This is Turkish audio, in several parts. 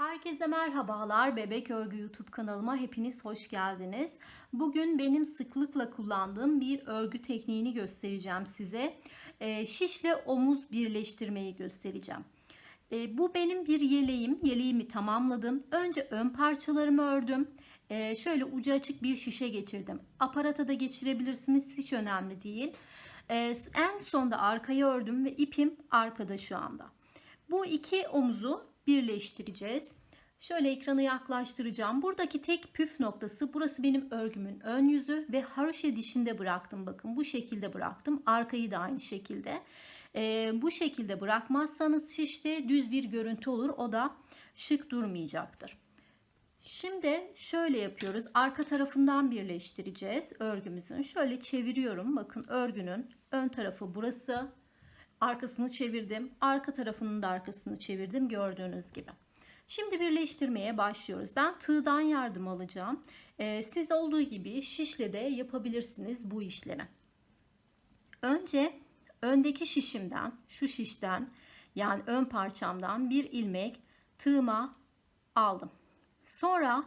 Herkese merhabalar. Bebek Örgü YouTube kanalıma hepiniz hoş geldiniz. Bugün benim sıklıkla kullandığım bir örgü tekniğini göstereceğim size. Ee, şişle omuz birleştirmeyi göstereceğim. Ee, bu benim bir yeleğim. Yeleğimi tamamladım. Önce ön parçalarımı ördüm. Ee, şöyle ucu açık bir şişe geçirdim. Aparata da geçirebilirsiniz. Hiç önemli değil. Ee, en sonda arkaya ördüm ve ipim arkada şu anda. Bu iki omuzu birleştireceğiz. Şöyle ekranı yaklaştıracağım. Buradaki tek püf noktası burası benim örgümün ön yüzü ve haroşa dişinde bıraktım. Bakın bu şekilde bıraktım. Arkayı da aynı şekilde. Ee, bu şekilde bırakmazsanız şişte düz bir görüntü olur. O da şık durmayacaktır. Şimdi şöyle yapıyoruz. Arka tarafından birleştireceğiz örgümüzün. Şöyle çeviriyorum. Bakın örgünün ön tarafı burası. Arkasını çevirdim. Arka tarafının da arkasını çevirdim gördüğünüz gibi. Şimdi birleştirmeye başlıyoruz. Ben tığdan yardım alacağım. Ee, siz olduğu gibi şişle de yapabilirsiniz bu işlemi. Önce öndeki şişimden, şu şişten yani ön parçamdan bir ilmek tığıma aldım. Sonra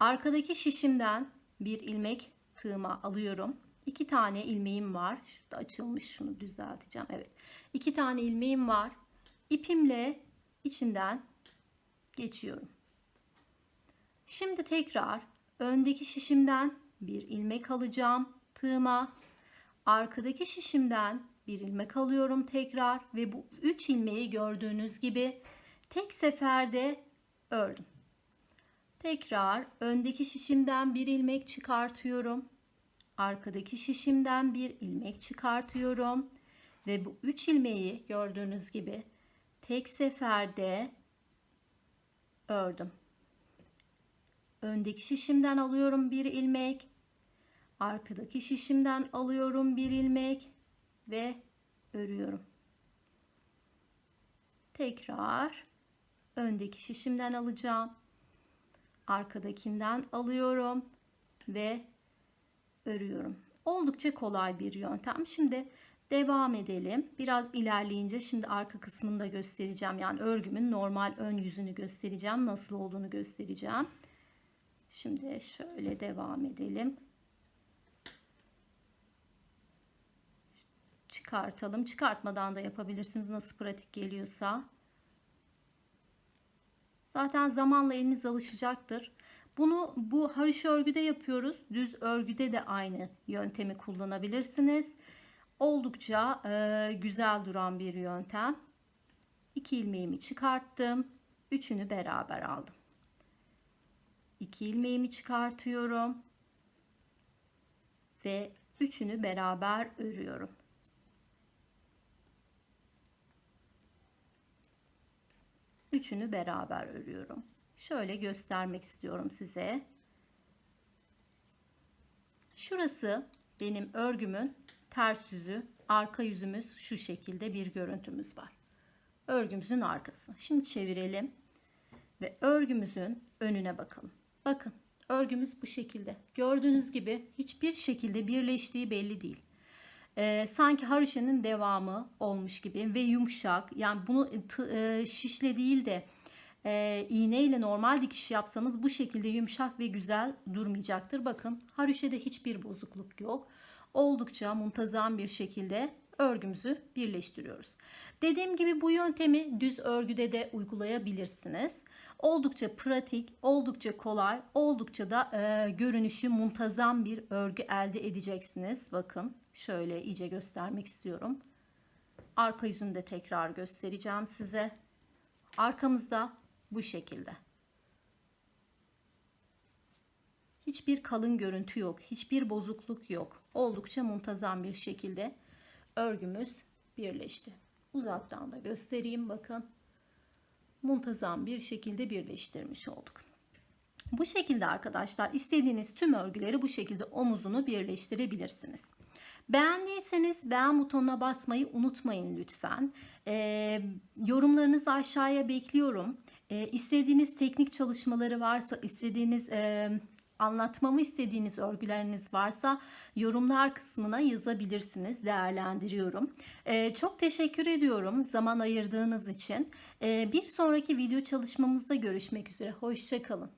arkadaki şişimden bir ilmek tığıma alıyorum. İki tane ilmeğim var. Şurada açılmış şunu düzelteceğim. Evet. İki tane ilmeğim var. İpimle içinden geçiyorum. Şimdi tekrar öndeki şişimden bir ilmek alacağım tığıma. Arkadaki şişimden bir ilmek alıyorum tekrar ve bu üç ilmeği gördüğünüz gibi tek seferde ördüm. Tekrar öndeki şişimden bir ilmek çıkartıyorum. Arkadaki şişimden bir ilmek çıkartıyorum ve bu üç ilmeği gördüğünüz gibi tek seferde ördüm. Öndeki şişimden alıyorum bir ilmek. Arkadaki şişimden alıyorum bir ilmek ve örüyorum. Tekrar öndeki şişimden alacağım. Arkadakinden alıyorum ve örüyorum. Oldukça kolay bir yöntem. Şimdi devam edelim. Biraz ilerleyince şimdi arka kısmını da göstereceğim. Yani örgümün normal ön yüzünü göstereceğim. Nasıl olduğunu göstereceğim. Şimdi şöyle devam edelim. Çıkartalım. Çıkartmadan da yapabilirsiniz nasıl pratik geliyorsa. Zaten zamanla eliniz alışacaktır. Bunu bu hariş örgüde yapıyoruz. Düz örgüde de aynı yöntemi kullanabilirsiniz. Oldukça e, güzel duran bir yöntem. İki ilmeğimi çıkarttım. Üçünü beraber aldım. İki ilmeğimi çıkartıyorum. Ve üçünü beraber örüyorum. Üçünü beraber örüyorum. Şöyle göstermek istiyorum size. Şurası benim örgümün ters yüzü, arka yüzümüz şu şekilde bir görüntümüz var. Örgümüzün arkası. Şimdi çevirelim ve örgümüzün önüne bakalım. Bakın örgümüz bu şekilde. Gördüğünüz gibi hiçbir şekilde birleştiği belli değil. Ee, sanki haroşanın devamı olmuş gibi ve yumuşak. Yani bunu e, şişle değil de e, iğne ile normal dikiş yapsanız bu şekilde yumuşak ve güzel durmayacaktır. Bakın haroşede hiçbir bozukluk yok. Oldukça muntazam bir şekilde örgümüzü birleştiriyoruz. Dediğim gibi bu yöntemi düz örgüde de uygulayabilirsiniz. Oldukça pratik, oldukça kolay, oldukça da e, görünüşü muntazam bir örgü elde edeceksiniz. Bakın şöyle iyice göstermek istiyorum. Arka yüzünü de tekrar göstereceğim size. Arkamızda bu şekilde. Hiçbir kalın görüntü yok. Hiçbir bozukluk yok. Oldukça muntazam bir şekilde örgümüz birleşti. Uzaktan da göstereyim bakın. Muntazam bir şekilde birleştirmiş olduk. Bu şekilde arkadaşlar istediğiniz tüm örgüleri bu şekilde omuzunu birleştirebilirsiniz. Beğendiyseniz beğen butonuna basmayı unutmayın lütfen. E, yorumlarınızı aşağıya bekliyorum. E, istediğiniz teknik çalışmaları varsa, istediğiniz e, anlatmamı istediğiniz örgüleriniz varsa yorumlar kısmına yazabilirsiniz. Değerlendiriyorum. Ee, çok teşekkür ediyorum zaman ayırdığınız için. Ee, bir sonraki video çalışmamızda görüşmek üzere. Hoşçakalın.